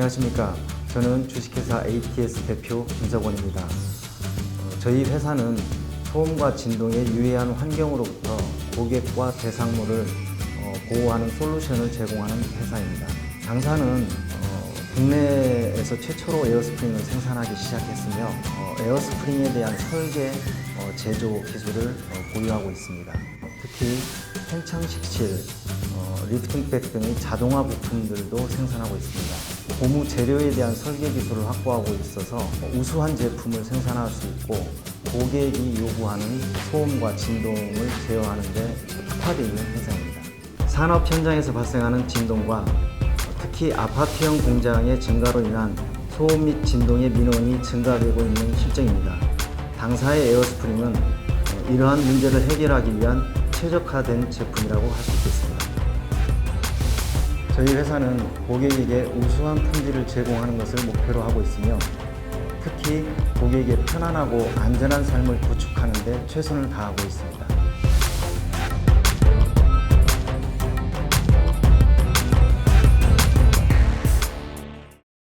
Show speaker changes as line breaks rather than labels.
안녕하십니까. 저는 주식회사 ATS 대표 김석원입니다. 어, 저희 회사는 소음과 진동에 유해한 환경으로부터 고객과 대상물을 어, 보호하는 솔루션을 제공하는 회사입니다. 당사는 어, 국내에서 최초로 에어스프링을 생산하기 시작했으며 어, 에어스프링에 대한 설계, 어, 제조 기술을 어, 보유하고 있습니다. 특히 팽창식실, 어, 리프팅백 등의 자동화 부품들도 생산하고 있습니다. 고무 재료에 대한 설계 기술을 확보하고 있어서 우수한 제품을 생산할 수 있고 고객이 요구하는 소음과 진동을 제어하는 데 특화되어 있는 회사입니다. 산업 현장에서 발생하는 진동과 특히 아파트형 공장의 증가로 인한 소음 및 진동의 민원이 증가되고 있는 실정입니다. 당사의 에어스프링은 어, 이러한 문제를 해결하기 위한 최적화된 제품이라고 할 수 있겠습니다. 저희 회사는 고객에게 우수한 품질을 제공하는 것을 목표로 하고 있으며 특히 고객의 편안하고 안전한 삶을 구축하는 데 최선을 다하고 있습니다.